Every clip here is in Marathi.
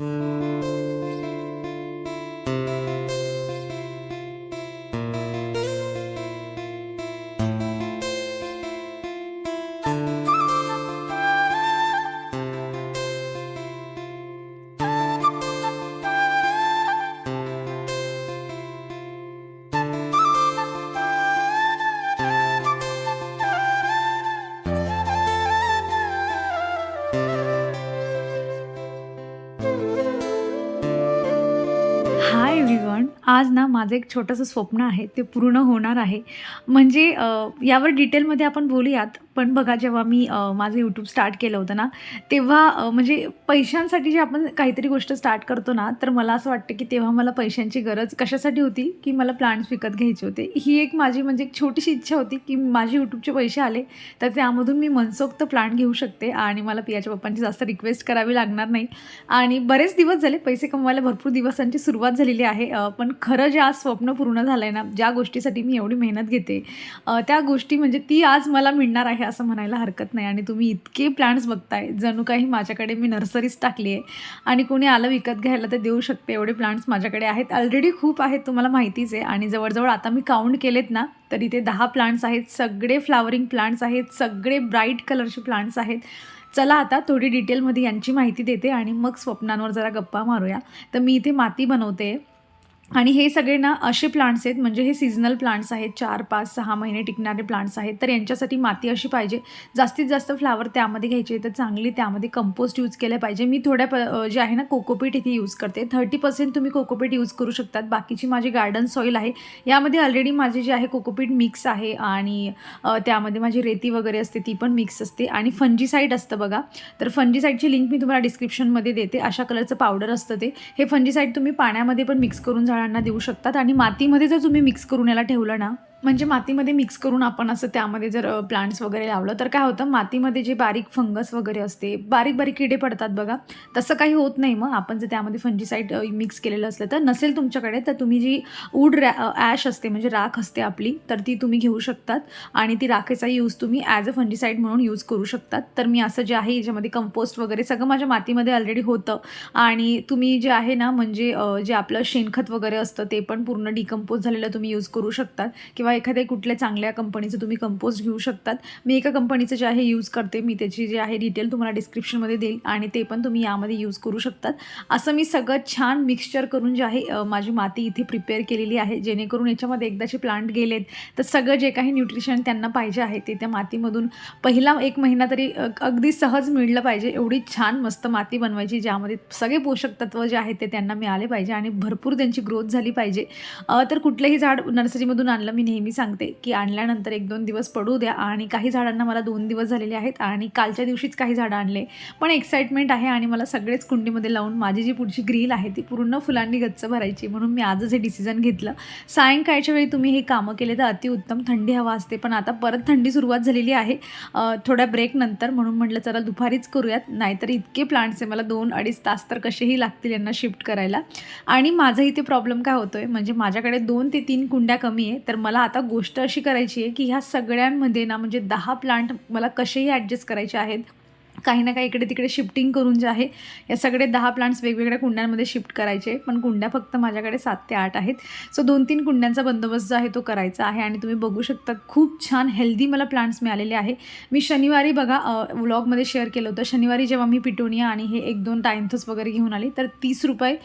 Mm. हाय एव्हरीवन आज ना माझं एक छोटंसं स्वप्न आहे ते पूर्ण होणार आहे. म्हणजे यावर डिटेलमध्ये आपण बोलूयात पण बघा जेव्हा मी माझं यूट्यूब स्टार्ट केलं होतं ना तेव्हा म्हणजे पैशांसाठी जे आपण काहीतरी गोष्ट स्टार्ट करतो ना तर मला असं वाटतं की तेव्हा मला पैशांची गरज कशासाठी होती की मला प्लांट्स विकत घ्यायचे होते. ही एक माझी म्हणजे एक छोटीशी इच्छा होती की माझे यूट्यूबचे पैसे आले तर त्यामधून मी मनसोक्त प्लांट घेऊ शकते आणि मला पियाच्या पप्पांची जास्त रिक्वेस्ट करावी लागणार नाही. आणि बरेच दिवस झाले पैसे कमवायला भरपूर दिवसांची सुरुवात झालेली आहे पण खरं जे आज स्वप्न पूर्ण झालं आहे ना ज्या गोष्टीसाठी मी एवढी मेहनत घेते त्या गोष्टी म्हणजे ती आज मला मिळणार आहे असं म्हणायला हरकत नाही. आणि तुम्ही इतके प्लांट्स बघताय जणू काही माझ्याकडे मी नर्सरीच टाकली आहे आणि कोणी आलं विकत घ्यायला तर देऊ शकते एवढे प्लांट्स माझ्याकडे आहेत. ऑलरेडी खूप आहेत तुम्हाला माहितीच आहे. आणि जवळजवळ आता मी काउंट केलेत ना तर इथे दहा प्लांट्स आहेत सगळे फ्लावरिंग प्लांट्स आहेत सगळे ब्राईट कलरचे प्लांट्स आहेत. चला आता थोडी डिटेलमध्ये यांची माहिती देते आणि मग स्वप्नांवर जरा गप्पा मारूया. तर मी इथे माती बनवते. आणि हे सगळे ना असे प्लांट्स आहेत म्हणजे हे सीझनल प्लांट्स आहेत चार पाच सहा महिने टिकणारे प्लांट्स आहेत. तर यांच्यासाठी माती अशी पाहिजे जास्तीत जास्त फ्लावर त्यामध्ये घ्यायचे तर चांगली त्यामध्ये कंपोस्ट यूज केलं पाहिजे. मी थोड्या प जे आहे ना कोकोपीट इथे यूज करते. थर्टी पर्सेंट तुम्ही कोकोपीट यूज करू शकतात. बाकीची माझी गार्डन सॉईल आहे. यामध्ये ऑलरेडी माझे जे आहे कोकोपीट मिक्स आहे आणि त्यामध्ये माझी रेती वगैरे असते ती पण मिक्स असते. आणि फंजीसाईड असतं बघा. तर फंजीसाईडची लिंक मी तुम्हाला डिस्क्रिप्शनमध्ये देते. अशा कलरचं पावडर असतं ते. हे फंजीसाईड तुम्ही पाण्यामध्ये पण मिक्स करून झाडांना देऊ शकतात. आणि मातीमध्ये जर तुम्ही मिक्स करून याला ठेवलं ना म्हणजे मातीमध्ये मिक्स करून आपण असं त्यामध्ये जर प्लांट्स वगैरे लावलं तर काय होतं मातीमध्ये जे बारीक फंगस वगैरे असते बारीक बारीक किडे पडतात बघा. तसं काही होत नाही मग. आपण जर त्यामध्ये फंजीसाईड मिक्स केलेलं असलं तर नसेल तुमच्याकडे तर तुम्ही जी वूड रॅ ॲश असते म्हणजे राख असते आपली तर ती तुम्ही घेऊ शकतात. आणि ती राखेचा यूज तुम्ही ॲज अ फंजीसाईड म्हणून यूज करू शकतात. तर मी असं जे आहे याच्यामध्ये कंपोस्ट वगैरे सगळं माझ्या मातीमध्ये ऑलरेडी होतं. आणि तुम्ही जे आहे ना म्हणजे जे आपलं शेणखत वगैरे असतं ते पण पूर्ण डिकम्पोज झालेलं तुम्ही यूज करू शकतात. किंवा एखाद्या कुठल्या चांगल्या कंपनीचं तुम्ही कंपोस्ट घेऊ शकतात. मी एका कंपनीचं जे आहे यूज करते. मी त्याची जे आहे डिटेल तुम्हाला डिस्क्रिप्शनमध्ये देईल आणि ते पण तुम्ही यामध्ये यूज करू शकतात. असं मी सगळं छान मिक्सचर करून जे आहे माझी माती इथे प्रिपेअर केलेली आहे. जेणेकरून याच्यामध्ये एकदाचे प्लांट गेलेत तर सगळं जे काही न्यूट्रिशन त्यांना पाहिजे आहे ते त्या मातीमधून पहिला एक महिना तरी अगदी सहज मिळलं पाहिजे. एवढी छान मस्त माती बनवायची ज्यामध्ये सगळे पोषक तत्व जे आहेत ते त्यांना मिळाले पाहिजे आणि भरपूर त्यांची ग्रोथ झाली पाहिजे. तर कुठलंही झाड नर्सरीमधून आणलं मी नेहमी सांगते की आणल्यानंतर एक दोन दिवस पडू द्या. आणि काही झाडांना मला दोन दिवस झालेले आहेत आणि कालच्या दिवशीच काही झाडं आणले. पण एक्साइटमेंट आहे आणि मला सगळेच कुंडीमध्ये लावून माझी जी पुढची ग्रील आहे ती पूर्ण फुलांनी गच्च भरायची. म्हणून मी आजच हे डिसिजन घेतलं. सायंकाळच्या वेळी तुम्ही हे कामं केले तर अतिउत्तम थंडी हवा असते. पण आता परत थंडी सुरुवात झालेली आहे. थोड्या ब्रेकनंतर म्हणून म्हटलं चला दुपारीच करूयात. नाहीतर इतके प्लांट्स आहे. मला दोन अडीच तास तर कसेही लागतील यांना शिफ्ट करायला. आणि माझा इथे प्रॉब्लेम काय होतो आहे म्हणजे माझ्याकडे दोन ते तीन कुंड्या कमी आहे. तर मला आता गोष्ट अशी करायची आहे की ह्या सगळ्यांमध्ये ना म्हणजे दहा प्लांट मला कसेही ॲडजस्ट करायचे आहेत काही ना काही इकडे तिकडे शिफ्टिंग करून जे आहे या सगळे दहा प्लांट्स वेगवेगळ्या कुंड्यांमध्ये शिफ्ट करायचे. पण कुंड्या फक्त माझ्याकडे सात ते आठ आहेत. सो दोन तीन कुंड्यांचा बंदोबस्त जो आहे तो करायचा आहे आणि तुम्ही बघू शकता खूप छान हेल्दी मला प्लांट्स मिळालेले आहे. मी शनिवारी बघा व्लॉगमध्ये शेअर केलं होतं. शनिवारी जेव्हा मी पिटोनिया आणि हे एक दोन टायन्थस वगैरे घेऊन आली तर तीस रुपये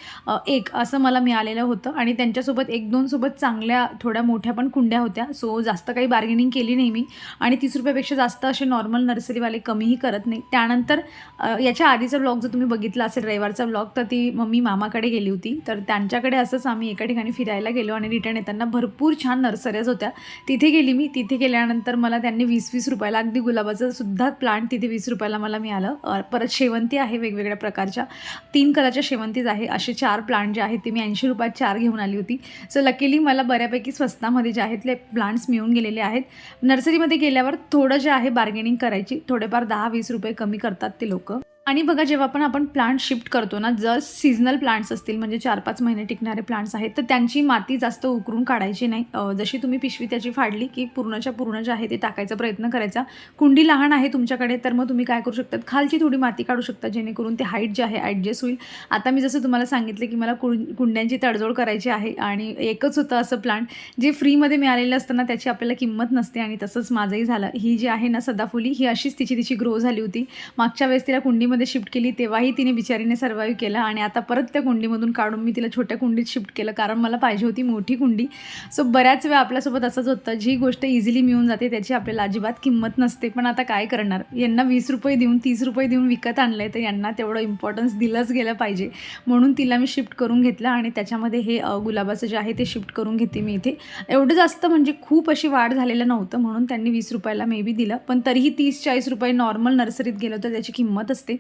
एक असं मला मिळालेलं होतं. आणि त्यांच्यासोबत एक दोन सोबत चांगल्या थोड्या मोठ्या पण कुंड्या होत्या. सो जास्त काही बार्गेनिंग केली नाही मी. आणि तीस रुपयापेक्षा जास्त असे नॉर्मल नर्सरीवाले कमीही करत नाही. त्यानंतर याच्या आधीचा ब्लॉग जर तुम्ही बघितला असेल रविवारचा ब्लॉग तर ती मम्मी मामाकडे गेली होती. तर त्यांच्याकडे असंच आम्ही एका ठिकाणी फिरायला गेलो आणि रिटर्न येताना भरपूर छान नर्सरीज होत्या. तिथे गेली मी. तिथे गेल्यानंतर मला त्यांनी वीस वीस रुपयाला अगदी गुलाबाचं सुद्धा प्लांट तिथे वीस रुपयाला मला मिळालं. परत शेवंती आहे वेगवेगळ्या प्रकारच्या. तीन कलरच्या शेवंतीज आहे. असे चार प्लांट जे आहेत ते मी ऐंशी रुपयात चार घेऊन आली होती. सो लकीली मला बऱ्यापैकी स्वस्तामध्ये जे आहेत ते प्लांट्स मिळून गेलेले आहेत. नर्सरीमध्ये गेल्यावर थोडं जे आहे बार्गेनिंग करायची थोडेफार दहा वीस रुपये कमी करतात ते लोक. आणि बघा जेव्हा पण आपण प्लांट शिफ्ट करतो ना जर सीझनल प्लांट्स असतील म्हणजे चार पाच महिने टिकणारे प्लांट्स आहेत तर त्यांची माती जास्त उकरून काढायची नाही. जशी तुम्ही पिशवी त्याची फाडली की पूर्णच्या पूर्ण जे आहे ते टाकायचा प्रयत्न करायचा. कुंडी लहान आहे तुमच्याकडे तर मग तुम्ही काय करू शकतात? खालची थोडी माती काढू शकता जेणेकरून ते हाईट जे आहे ॲडजस्ट होईल. आता मी जसं तुम्हाला सांगितलं की मला कुं कुंड्यांची तडजोड करायची आहे आणि एकच होतं असं प्लांट जे फ्रीमध्ये मिळालेलं असतं ना त्याची आपल्याला किंमत नसते आणि तसंच माझंही झालं. ही जी आहे ना सदाफुली ही अशीच तिची तिची ग्रो झाली होती. मागच्या वेळेस तिला कुंडी कुंडीमध्ये शिफ्ट केली तेव्हाही तिने बिचारीने सर्वाईव्ह केलं आणि आता परत त्या कुंडीमधून काढून मी तिला छोट्या कुंडीत शिफ्ट केलं कारण मला पाहिजे होती मोठी कुंडी. सो बऱ्याच वेळा आपल्यासोबत असंच होतं. जी गोष्ट इझिली मिळून जाते त्याची आपल्याला अजिबात किंमत नसते. पण आता काय करणार? यांना वीस रुपये देऊन तीस रुपये देऊन विकत आणलं आहे तर यांना तेवढं इम्पॉर्टन्स दिलंच गेलं पाहिजे. म्हणून तिला मी शिफ्ट करून घेतलं आणि त्याच्यामध्ये हे गुलाबाचं जे आहे ते शिफ्ट करून घेते मी इथे. एवढं जास्त म्हणजे खूप अशी वाढ झालेलं नव्हतं म्हणून त्यांनी वीस रुपयाला मे बी दिलं. पण तरीही तीस चाळीस रुपये नॉर्मल नर्सरीत गेलं तर त्याची किंमत असते.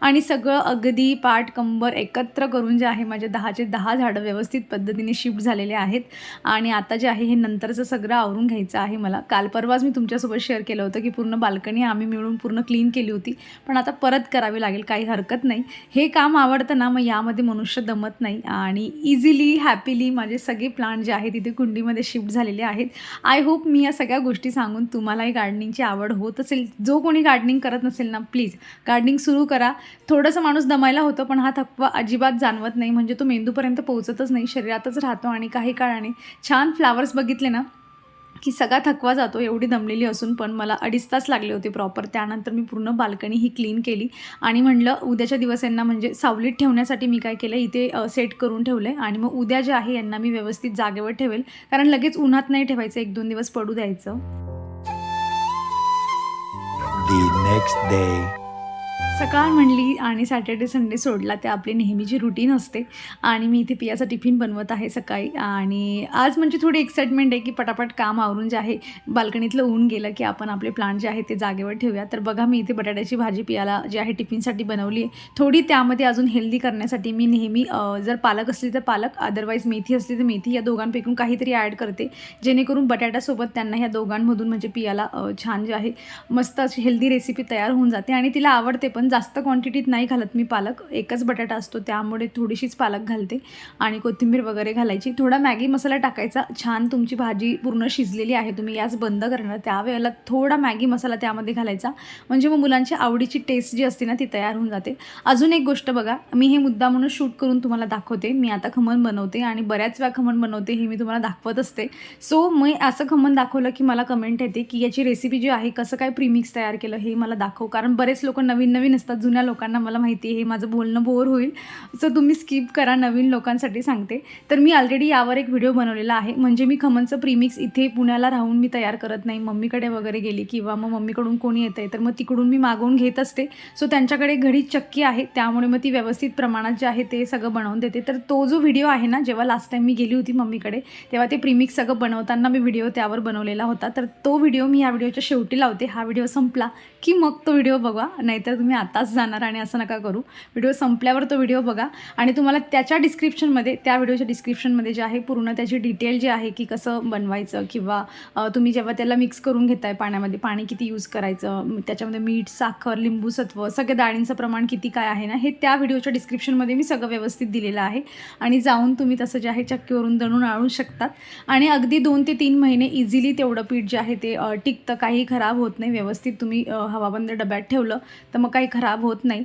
आणि सगळं अगदी पाठ कंबर एकत्र करून जे आहे माझे दहाचे दहा झाडं व्यवस्थित पद्धतीने शिफ्ट झालेले आहेत. आणि आता जे आहे हे नंतरचं सगळं आवरून घ्यायचं आहे मला. काल परवाच मी तुमच्यासोबत शेअर केलं होतं की पूर्ण बाल्कनी आम्ही मिळून पूर्ण क्लीन केली होती. पण आता परत करावी लागेल काही हरकत नाही. हे काम आवडतं ना मग यामध्ये मनुष्य दमत नाही. आणि इझिली हॅपीली माझे सगळे प्लांट जे आहेत तिथे कुंडीमध्ये शिफ्ट झालेले आहेत. आय होप मी या सगळ्या गोष्टी सांगून तुम्हालाही गार्डनिंगची आवड होत असेल. जो कोणी गार्डनिंग करत नसेल ना प्लीज गार्डनिंग सुरू करा. थोडंसं माणूस दमायला होतं पण हा थकवा अजिबात जाणवत नाही. म्हणजे तो मेंदूपर्यंत पोहोचतच नाही. शरीरातच राहतो आणि काही काळाने छान फ्लावर्स बघितले ना की सगळा थकवा जातो. एवढी दमलेली असून पण मला अडीच तास लागले होते प्रॉपर त्यानंतर मी पूर्ण बाल्कनी ही क्लीन केली आणि म्हणलं उद्याच्या दिवस यांना म्हणजे सावलीत ठेवण्यासाठी मी काय केलं इथे सेट करून ठेवलं आहे आणि मग उद्या जे आहे यांना मी व्यवस्थित जागेवर ठेवेल. कारण लगेच उन्हात नाही ठेवायचं एक दोन दिवस पडू द्यायचं. The next day. सकाळ म्हणली आणि सॅटर्डे संडे सोडला ते आपली नेहमीची रुटीन असते. आणि मी इथे पियाचा टिफिन बनवत आहे सकाळी. आणि आज म्हणजे थोडी एक्साइटमेंट आहे की पटापट काम आवरून जे आहे बाल्कनीतलं ऊन गेलं की आपण आपले प्लांट जे आहे ते जागेवर ठेवूया. तर बघा मी इथे बटाट्याची भाजी पियाला जी आहे टिफिनसाठी बनवली आहे. थोडी त्यामध्ये अजून हेल्दी करण्यासाठी मी नेहमी जर पालक असली तर पालक अदरवाईज मेथी असली तर मेथी या दोघांपैकी काहीतरी ॲड करते. जेणेकरून बटाट्यासोबत त्यांना ह्या दोघांमधून म्हणजे पियाला छान जे आहे मस्त अशी हेल्दी रेसिपी तयार होऊन जाते आणि तिला आवडते पण जास्त क्वांटिटीत नाही घालत मी पालक. एकच बटाटा असतो त्यामुळे थोडीशीच पालक घालते. आणि कोथिंबीर वगैरे घालायची. थोडा मॅगी मसाला टाकायचा. छान तुमची भाजी पूर्ण शिजलेली आहे तुम्ही याच बंद करणार. त्यावेळेला थोडा मॅगी मसाला त्यामध्ये घालायचा. म्हणजे मग मुलांच्या आवडीची टेस्ट जी असते ना ती तयार होऊन जाते. अजून एक गोष्ट बघा. मी हे मुद्दा म्हणून शूट करून तुम्हाला दाखवते. मी आता खमण बनवते आणि बऱ्याच वेळा खमण बनवते हे मी तुम्हाला दाखवत असते. सो मी असं खमण दाखवलं की मला कमेंट येते की याची रेसिपी जी आहे कसं काय प्रीमिक्स तयार केलं हे मला दाखव. कारण बरेच लोक नवीन नवीन नसतात जुन्या लोकांना मला माहिती आहे हे माझं बोलणं बोर होईल. सो तुम्ही स्किप करा नवीन लोकांसाठी सांगते. तर मी ऑलरेडी यावर एक व्हिडिओ बनवलेला आहे. म्हणजे मी खमणचं प्रीमिक्स इथे पुण्याला राहून मी तयार करत नाही. मम्मीकडे वगैरे गेली किंवा मग मम्मीकडून कोणी येतं आहे तर मग तिकडून मी मागवून घेत असते. सो त्यांच्याकडे घरी चक्की आहे. त्यामुळे मग ती व्यवस्थित प्रमाणात जे आहे ते सगळं बनवून देते. तर तो जो व्हिडिओ आहे ना जेव्हा लास्ट टाईम मी गेली होती मम्मीकडे तेव्हा ते प्रीमिक्स सगळं बनवताना मी व्हिडिओ त्यावर बनवलेला होता. तर तो व्हिडिओ मी या व्हिडिओच्या शेवटी लावते. हा व्हिडिओ संपला की मग तो व्हिडिओ बघा. नाहीतर तुम्ही आताच जाणार आणि असं नका करू. व्हिडिओ संपल्यावर तो व्हिडिओ बघा. आणि तुम्हाला त्याच्या डिस्क्रिप्शनमध्ये त्या व्हिडिओच्या डिस्क्रिप्शनमध्ये जे आहे पूर्ण त्याची डिटेल जे आहे की कसं बनवायचं किंवा तुम्ही जेव्हा त्याला मिक्स करून घेताय पाण्यामध्ये पाणी किती यूज करायचं त्याच्यामध्ये मीठ साखर लिंबू सत्व सगळ्या डाळींचं प्रमाण किती काय आहे ना हे त्या व्हिडिओच्या डिस्क्रिप्शनमध्ये मी सगळं व्यवस्थित दिलेलं आहे. आणि जाऊन तुम्ही तसं जे आहे चक्कीवरून दळून आणू शकतात. आणि अगदी दोन ते तीन महिने इझिली तेवढं पीठ जे आहे ते टिकतं. काही खराब होत नाही. व्यवस्थित तुम्ही हवाबंद डब्यात ठेवलं तर मग काही खराब होत नाही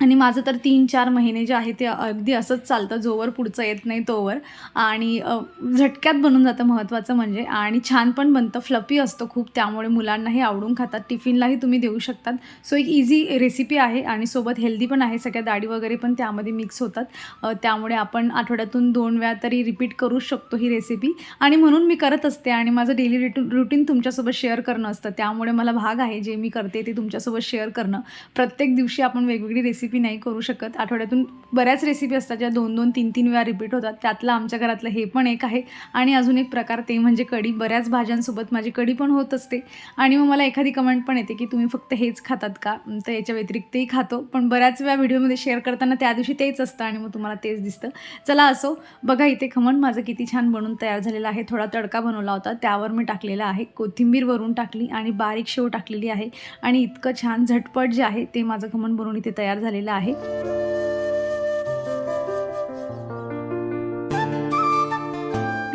आणि माझं तर तीन चार महिने जे आहे ते अगदी असंच चालतं. जोवर पुढचं येत नाही तोवर. आणि झटक्यात बनून जातं महत्त्वाचं म्हणजे. आणि छान पण बनतं. फ्लपी असतं खूप. त्यामुळे मुलांनाही आवडून खातात. टिफिनलाही तुम्ही देऊ शकतात. सो एक इझी रेसिपी आहे आणि सोबत हेल्दी पण आहे. सगळ्या डाळी वगैरे पण त्यामध्ये मिक्स होतात. त्यामुळे आपण आठवड्यातून दोन वेळा तरी रिपीट करू शकतो ही रेसिपी आणि म्हणून मी करत असते आणि माझं डेली रुटीन रुटीन तुमच्यासोबत शेअर करणं असतं. त्यामुळे मला भाग आहे जे मी करते ते तुमच्यासोबत शेअर करणं. प्रत्येक दिवशी आपण वेगवेगळी रेसिपी रेसिपी नाही करू शकत. आठवड्यातून बऱ्याच रेसिपी असतात ज्या दोन दोन तीन तीन वेळा रिपीट होतात. त्यातलं आमच्या घरातलं हे पण एक आहे. आणि अजून एक प्रकार ते म्हणजे कढी. बऱ्याच भाज्यांसोबत माझी कढी पण होत असते. आणि मग मला एखादी कमेंट पण येते की तुम्ही फक्त हेच खातात का? तर याच्या व्यतिरिक्तही खातो. पण बऱ्याच वेळा व्हिडिओमध्ये शेअर करताना त्या दिवशी तेच असतं आणि मग तुम्हाला तेच दिसतं. चला असो बघा इथे खमण. माझं किती छान बनून तयार झालेलं आहे. थोडा तडका बनवला होता. त्यावर मी टाकलेला आहे. कोथिंबीर वरून टाकली आणि बारीक शेव टाकलेली आहे. आणि इतकं छान झटपट जे आहे ते माझं खमण बनवून इथे तयार झालं झालेला आहे.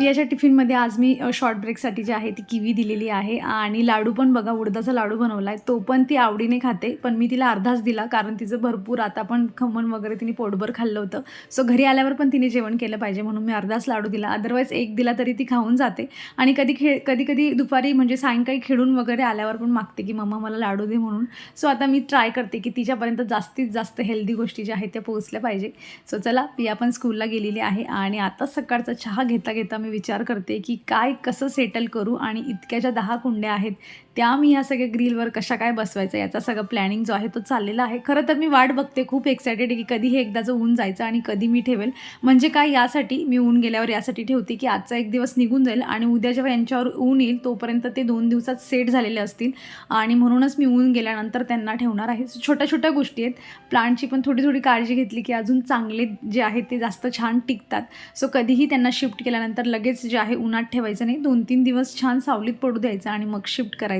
पियाच्या टिफिनमध्ये आज मी शॉर्ट ब्रेकसाठी जी आहे ती किवी दिलेली आहे आणि लाडू पण बघा उडदाचा लाडू बनवला आहे तो पण ती आवडीने खाते पण मी तिला अर्धाच दिला कारण तिचं भरपूर आता पण खमण वगैरे तिने पोटभर खाल्लं होतं. सो घरी आल्यावर पण तिने जेवण केलं पाहिजे म्हणून मी अर्धाच लाडू दिला. अदरवाईज एक दिला तरी ती खाऊन जाते. आणि कधी खेळ कधी कधी दुपारी म्हणजे सायंकाळी खेळून वगैरे आल्यावर पण मागते की मम्मा मला लाडू दे म्हणून. सो आता मी ट्राय करते की तिच्यापर्यंत जास्तीत जास्त हेल्दी गोष्टी ज्या आहेत त्या पोहोचल्या पाहिजे. सो चला पिया पण स्कूलला गेलेली आहे आणि आता सकाळचा चहा घेता घेता मी विचार करते की काय कसं सेटल करू आणि इतक्या ज्या दहा कुंड्या आहेत त्या मी या सगळ्या ग्रिलवर कशा काय बसवायचं याचा सगळं प्लॅनिंग जो आहे तो चाललेला आहे. खरं तर मी वाट बघते खूप एक्सायटेड आहे की कधी हे एकदाचं ऊन जायचं आणि कधी मी ठेवेल. म्हणजे काय यासाठी मी ऊन गेल्यावर यासाठी ठेवते की आजचा एक दिवस निघून जाईल आणि उद्या जेव्हा यांच्यावर ऊन येईल तोपर्यंत ते दोन दिवसात सेट झालेले असतील. आणि म्हणूनच मी ऊन गेल्यानंतर त्यांना ठेवणार आहे. छोट्या छोट्या गोष्टी आहेत. प्लांटची पण थोडी थोडी काळजी घेतली की अजून चांगले जे आहेत ते जास्त छान टिकतात. सो कधीही त्यांना शिफ्ट केल्यानंतर लगेच जे आहे उन्हात ठेवायचं नाही. दोन तीन दिवस छान सावलीत पडू द्यायचं आणि मग शिफ्ट करायचं.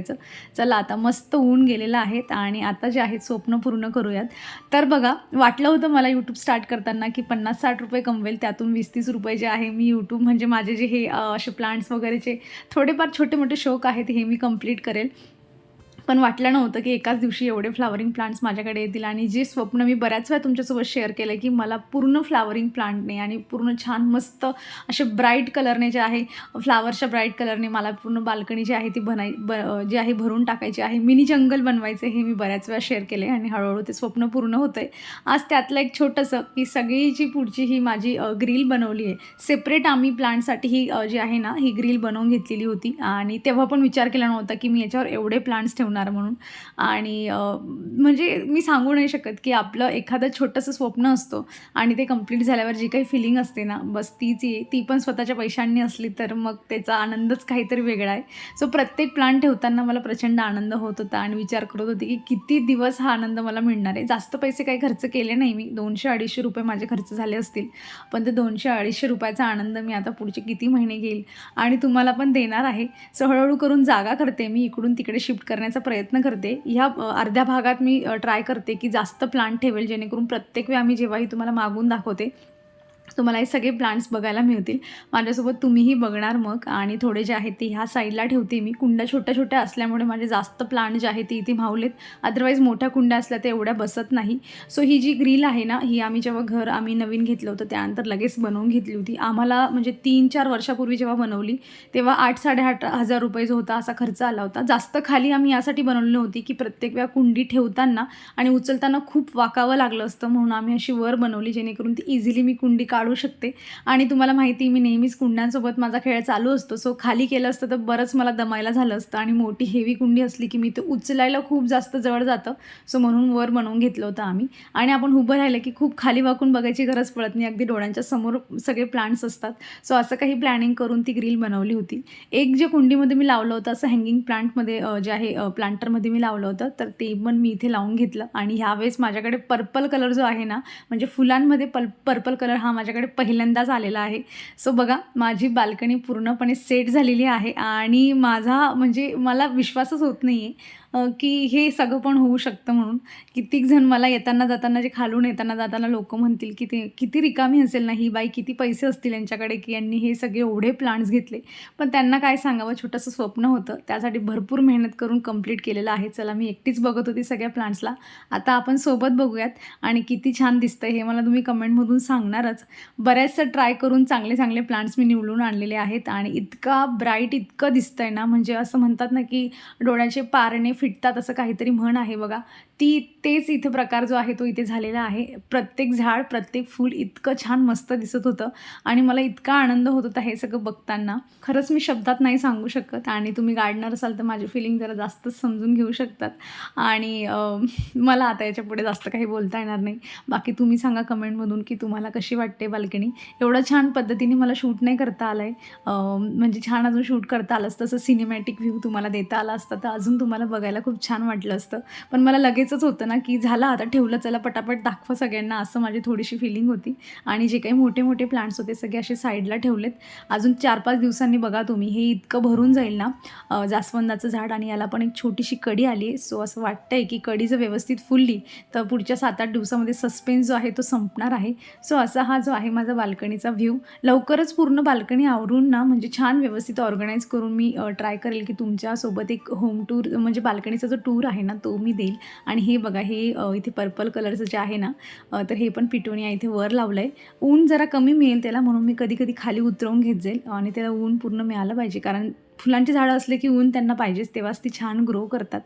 चला आता मस्त ऊन गेलेलं आहेत आणि आता जे आहेत स्वप्न पूर्ण करूयात. तर बघा वाटलं होतं मला यूट्यूब स्टार्ट करताना की पन्नास साठ रुपये कमवेल त्यातून वीस तीस रुपये जे आहे मी यूट्यूब म्हणजे माझे जे हे असे प्लांट्स वगैरेचे थोडेफार छोटे मोठे शौक आहेत हे मी कंप्लीट करेल. पण वाटलं नव्हतं की एकाच दिवशी एवढे फ्लावरिंग प्लांट्स माझ्याकडे येतील. आणि जे स्वप्न मी बऱ्याच वेळा तुमच्यासोबत शेअर केलं की मला पूर्ण फ्लावरिंग प्लांटने आणि पूर्ण छान मस्त असे ब्राईट कलरने जे आहे फ्लावरच्या ब्राईट कलरने मला पूर्ण बाल्कनी जी आहे ती बनाय ब जी आहे भरून टाकायची आहे. मिनी जंगल बनवायचे हे मी बऱ्याच वेळा शेअर केले आणि हळूहळू ते स्वप्न पूर्ण होतं आहे आज त्यातलं एक छोटंसं की सगळी जी पुढची ही माझी ग्रिल बनवली आहे. सेपरेट आम्ही प्लांटसाठी ही जी आहे ना ही ग्रिल बनवून घेतलेली होती. आणि तेव्हा पण विचार केला नव्हता की मी याच्यावर एवढे प्लांट्स ठेवणार म्हणून. आणि म्हणजे मी सांगू नाही शकत की आपलं एखादं छोटंसं स्वप्न असतो आणि ते कंप्लीट झाल्यावर जी काही फिलिंग असते ना बस तीच आहे ती पण स्वतःच्या पैशांनी असली तर मग त्याचा आनंदच काहीतरी वेगळा आहे. सो प्रत्येक प्लान ठेवताना मला प्रचंड आनंद होत होता आणि विचार करत होते की किती दिवस हा आनंद मला मिळणार आहे. जास्त पैसे काही खर्च केले नाही मी दोनशे अडीचशे रुपये माझे खर्च झाले असतील. पण ते दोनशे अडीचशे रुपयाचा आनंद मी आता पुढचे किती महिने घेईल आणि तुम्हाला पण देणार आहे. सो हळूहळू करून जागा करते मी इकडून तिकडे शिफ्ट करण्याचा प्रयत्न करते. ह्या अर्ध्या भागात मी ट्राय करते की जास्त प्लांट ठेवेल जेणेकरून प्रत्येक वेळा मी जेव्हाही तुम्हाला मागून दाखवते तुम्हाला हे सगळे प्लांट्स बघायला मिळतील. माझ्यासोबत तुम्हीही बघणार मग. आणि थोडे जे आहेत ते ह्या साईडला ठेवते मी. कुंड्या छोट्या छोट्या असल्यामुळे माझे जास्त प्लांट जे आहेत ते इथे मावलेत. अदरवाईज मोठ्या कुंड्या असल्या ते एवढ्या बसत नाही. सो ही जी ग्रील आहे ना ही आम्ही जेव्हा घर आम्ही नवीन घेतलं होतं त्यानंतर लगेच बनवून घेतली होती. आम्हाला म्हणजे तीन चार वर्षापूर्वी जेव्हा बनवली तेव्हा आठ साडेआठ हजार रुपये जो होता असा खर्च आला होता. जास्त खाली आम्ही यासाठी बनवली होती की प्रत्येक वेळा कुंडी ठेवताना आणि उचलताना खूप वाकावं लागलं असतं म्हणून आम्ही अशी वर बनवली जेणेकरून ती इझिली मी कुंडी काढू शकते. आणि तुम्हाला माहिती मी नेहमीच कुंड्यांसोबत माझा खेळ चालू असतो. सो खाली केलं असतं तर बरंच मला दमायला झालं असतं. आणि मोठी हेवी कुंडी असली की मी ते उचलायला खूप जास्त जवळ जातं. सो म्हणून वर बनवून घेतलं होतं आम्ही. आणि आपण उभं राहिलं की खूप खाली वाकून बघायची गरज पडत नाही. अगदी डोळ्यांच्या समोर सगळे प्लांट्स असतात. सो असं काही प्लॅनिंग करून ती ग्रिल बनवली होती. एक जे कुंडीमध्ये मी लावलं होतं असं हँगिंग प्लांटमध्ये जे आहे प्लांटरमध्ये मी लावलं होतं तर ते पण मी इथे लावून घेतलं. आणि ह्यावेळेस माझ्याकडे पर्पल कलर जो आहे ना म्हणजे फुलांमध्ये पल पर्पल कलर हा माझ्या माझ्याकडे पहिल्यांदाच आलेला आहे. सो बघा माझी बाल्कनी पूर्णपणे सेट झालेली आहे आणि माझा म्हणजे मला विश्वासच होत नाही आहे की हे सगळं पण होऊ शकतं म्हणून. कित्येक जण मला येताना जाताना जे खालून येताना जाताना लोक म्हणतील की ते किती रिकामी असेल ना ही बाई किती पैसे असतील यांच्याकडे की यांनी हे सगळे एवढे प्लांट्स घेतले. पण त्यांना काय सांगावं? छोटंसं स्वप्न होतं. त्यासाठी भरपूर मेहनत करून कंप्लीट केलेलं आहे. चला मी एकटीच बघत होती सगळ्या प्लांट्सला आता आपण सोबत बघूयात आणि किती छान दिसतं हे मला तुम्ही कमेंटमधून सांगणारच. बऱ्याचसं ट्राय करून चांगले चांगले प्लांट्स मी निवडून आणलेले आहेत आणि इतका ब्राईट इतकं दिसतंय ना. म्हणजे असं म्हणतात ना की डोळ्याचे पारणे फिटतात असं काहीतरी म्हण आहे बघा. ती तेच इथे प्रकार जो आहे तो इथे झालेला आहे. प्रत्येक झाड प्रत्येक फूल इतकं छान मस्त दिसत होतं आणि मला इतका आनंद होत होता हे सगळं बघताना. खरंच मी शब्दात नाही सांगू शकत आणि तुम्ही गार्डनर असाल तर माझी फिलिंग जरा जास्तच समजून घेऊ शकतात. आणि मला आता याच्यापुढे जास्त काही बोलता येणार नाही. बाकी तुम्ही सांगा कमेंटमधून की तुम्हाला कशी वाटते बाल्कनी? एवढं छान पद्धतीने मला शूट नाही करता आलं आहे म्हणजे छान अजून शूट करता आलं असतं. असं सिनेमॅटिक व्ह्यू तुम्हाला देता आला असता तर अजून तुम्हाला बघायला खूप छान वाटलं असतं. पण मला लगेच करायचंच होतं ना की झालं आता ठेवलं चला पटापट दाखवा सगळ्यांना असं माझी थोडीशी फिलिंग होती. आणि जे काही मोठे मोठे प्लांट्स होते सगळे असे साईडला ठेवलेत. अजून चार पाच दिवसांनी बघा तुम्ही हे इतकं भरून जाईल ना जास्वंदाचं झाड आणि याला पण एक छोटीशी कडी आली आहे. सो असं वाटतं आहे की कडी जर व्यवस्थित फुलली तर पुढच्या सात आठ दिवसामध्ये सस्पेन्स जो आहे तो संपणार आहे. सो असा हा जो आहे माझा बाल्कनीचा व्ह्यू लवकरच पूर्ण बाल्कनी आवरून ना म्हणजे छान व्यवस्थित ऑर्गनाईज करून मी ट्राय करेल की तुमच्यासोबत एक होम टूर म्हणजे बाल्कनीचा जो टूर आहे ना तो मी देईल. आणि हे बघा हे इथे पर्पल कलरचं जे आहे ना तर हे पण पिटोनिया इथे वर लावलं आहे ऊन जरा कमी मिळेल त्याला म्हणून मी कधी कधी खाली उतरवून घेत जाईल आणि त्याला ऊन पूर्ण मिळालं पाहिजे. कारण फुलांची झाडं असले की ऊन त्यांना पाहिजेच तेव्हाच ती छान ग्रो करतात.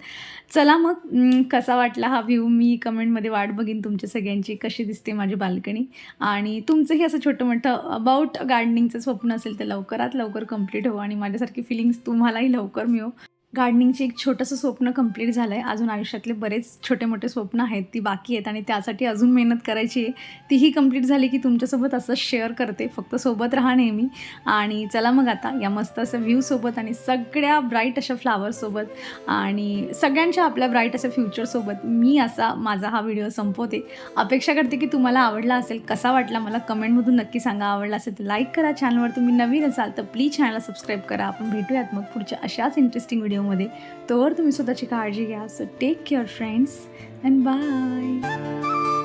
चला मग कसा वाटला हा व्ह्यू मी कमेंटमध्ये वाट बघीन तुमच्या सगळ्यांची कशी दिसते माझी बाल्कनी? आणि तुमचंही असं छोटं मोठं अबाउट गार्डनिंगचं स्वप्न असेल तर लवकरात लवकर कंप्लीट हो आणि माझ्यासारखी फिलिंग्स तुम्हालाही लवकर मिळो. गार्डनिंगचे एक छोटंसं स्वप्न कंप्लीट झालं आहे अजून आयुष्यातले बरेच छोटे मोठे स्वप्न आहेत ती बाकी आहेत आणि त्यासाठी अजून मेहनत करायची आहे. तीही कंप्लीट झाली की तुमच्यासोबत असं शेअर करते. फक्त सोबत राहा नेहमी. आणि चला मग आता या मस्त असं व्ह्यूसोबत आणि सगळ्या ब्राईट अशा फ्लावर्ससोबत आणि सगळ्यांच्या आपल्या ब्राईट अशा फ्युचरसोबत मी असा माझा हा व्हिडिओ संपवते. अपेक्षा करते की तुम्हाला आवडला असेल कसा वाटला मला कमेंटमधून नक्की सांगा. आवडला असेल तर लाईक करा. चॅनलवर तुम्ही नवीन असाल तर प्लीज चॅनलला सबस्क्राईब करा. आपण भेटूयात मग पुढच्या अशाच इंटरेस्टिंग व्हिडिओ व्हिडिओमध्ये तोवर तुम्ही स्वतःची काळजी घ्या. So take care friends and bye